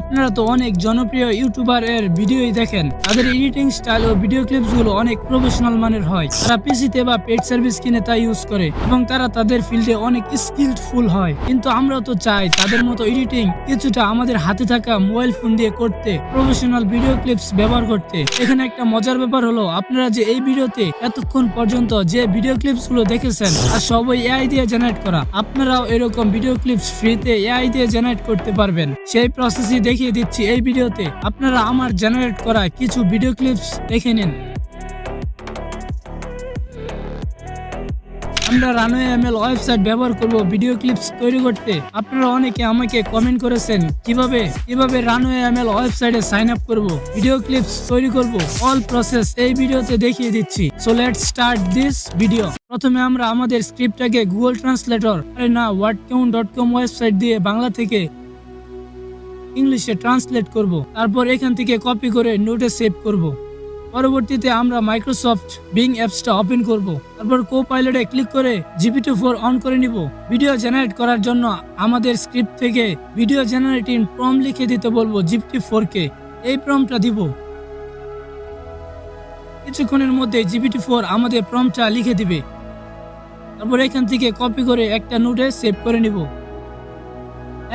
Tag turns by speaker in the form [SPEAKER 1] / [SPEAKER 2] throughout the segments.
[SPEAKER 1] আপনারা তো অনেক জনপ্রিয় ইউটিউবার এর ভিডিওই দেখেন। তাদের এডিটিং স্টাইল ও ভিডিও ক্লিপসগুলো অনেক প্রফেশনাল মানের হয়। তারা পিসিতে বা পেড সার্ভিস কিনে তা ইউজ করে এবং তারা তাদের ফিল্ডে অনেক স্কিলফুল হয়। কিন্তু আমরা তো চাই তাদের মতো এডিটিং কিছুটা আমাদের হাতে থাকা মোবাইল ফোন দিয়ে করতে প্রফেশনাল ভিডিও ক্লিপস ব্যবহার করতে। এখানে একটা মজার ব্যাপার হলো, আপনারা যে এই ভিডিওতে এতক্ষণ পর্যন্ত যে ভিডিও ক্লিপসগুলো দেখেছেন আর সবই এআই দিয়ে জেনারেট করা। আপনারাও এরকম ভিডিও ক্লিপস ফ্রিতে এআই দিয়ে জেনারেট করতে পারবেন। সেই প্রসেসই দেখিয়ে দিচ্ছি এই ভিডিওতে। আপনারা আমার জেনারেট করা কিছু ভিডিও ক্লিপস দেখে নিন। আমরা রানওয়ে এমএল ওয়েবসাইট ব্যবহার করব ভিডিও ক্লিপস তৈরি করতে। আপনারা অনেকে আমাকে কমেন্ট করেছেন, কীভাবে? কীভাবে রানওয়ে এমএল ওয়েবসাইটে সাইন আপ করব? ভিডিও ক্লিপস তৈরি করব। অল প্রসেস এই ভিডিওতে দেখিয়ে দিচ্ছি। So let's start this video প্রথমে আমরা আমাদের স্ক্রিপ্টটাকে গুগল ট্রান্সলেটর না ওয়ার্ড ডট কম ওয়েবসাইট দিয়ে বাংলা থেকে ইংলিশে ট্রান্সলেট করব। তারপর এখান থেকে কপি করে নোটে সেভ করব। পরবর্তীতে আমরা মাইক্রোসফট বিং অ্যাপসটা ওপেন করব। তারপর কো পাইলটে ক্লিক করে জিপিটি ফোর অন করে নিব। ভিডিও জেনারেট করার জন্য আমাদের স্ক্রিপ্ট থেকে ভিডিও জেনারেটিং প্রম লিখে দিতে বলব জিপিটি ফোর কে। এই প্রমটা দিব। কিছুক্ষণের মধ্যে জিপিটি ফোর আমাদের প্রমটা লিখে দিবে। তারপর এখান থেকে কপি করে একটা নোটে সেভ করে নিব।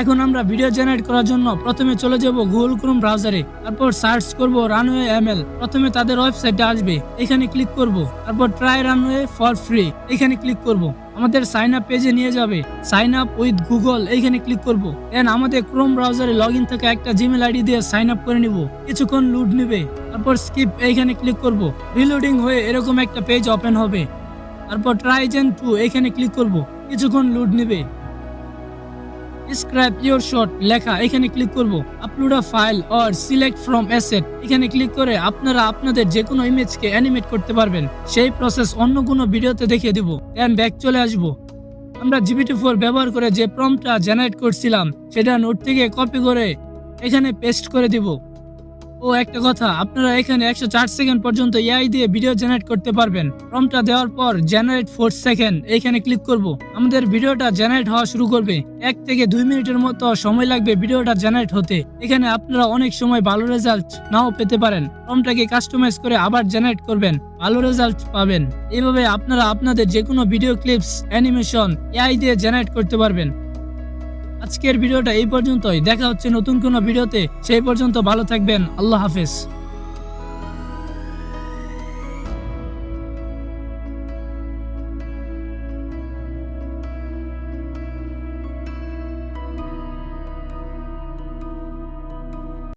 [SPEAKER 1] এখন আমরা ভিডিও জেনারেট করার জন্য প্রথমে চলে যাব গুগল ক্রোম ব্রাউজারে তারপর সার্চ করব রানওয়ে এমএল প্রথমে তাদের ওয়েবসাইটে আসবে, এখানে ক্লিক করব, তারপর ট্রাই রানওয়ে ফর ফ্রি এখানে ক্লিক করব, আমাদের সাইন আপ পেজে নিয়ে যাবে সাইন আপ উইথ গুগল এখানে ক্লিক করব দেন আমাদের ক্রোম ব্রাউজারে লগ ইন থেকে একটা জিমেল আইডি দিয়ে সাইন আপ করে নিব, কিছুক্ষণ লুড নেবে, তারপর স্কিপ এইখানে ক্লিক করব রিলোডিং হয়ে এরকম একটা পেজ ওপেন হবে, তারপর ট্রাই জেন টু এখানে ক্লিক করব, কিছুক্ষণ লুড নেবে। স্ক্র্যাপ ইউর শট লেখা, এখানে ক্লিক করব। Upload a file or select from asset এখানে ক্লিক করে আপনারা আপনাদের যে কোনো ইমেজকে অ্যানিমেট করতে পারবেন। সেই প্রসেস অন্য কোনো ভিডিওতে দেখিয়ে দেবো। দেন ব্যাক চলে আসব। আমরা জিবিটি ফোর ব্যবহার করে যে প্রমটা জেনারেট করছিলাম, সেটা নোট থেকে কপি করে এখানে পেস্ট করে দিব। ও, একটা কথা, আপনারা এখানে একশো চার সেকেন্ড পর্যন্ত এআই দিয়ে ভিডিও জেনারেট করতে পারবেন। প্রমটা দেওয়ার পর জেনারেট ফোর সেকেন্ড এখানে ক্লিক করব। আমাদের ভিডিওটা জেনারেট হওয়া শুরু করবে। এক থেকে দুই মিনিটের মতো সময় লাগবে ভিডিওটা জেনারেট হতে। এখানে আপনারা অনেক সময় ভালো রেজাল্ট নাও পেতে পারেন। প্রমটাকে কাস্টমাইজ করে আবার জেনারেট করবেন। ভালো রেজাল্ট পাবেন। এইভাবে আপনারা আপনাদের যে কোনো ভিডিও ক্লিপস অ্যানিমেশন এআই দিয়ে জেনারেট করতে পারবেন। আজকের ভিডিওটা এই পর্যন্তই। দেখা হচ্ছে নতুন কোনো ভিডিওতে। সেই পর্যন্ত ভালো থাকবেন। আল্লাহ হাফেজ।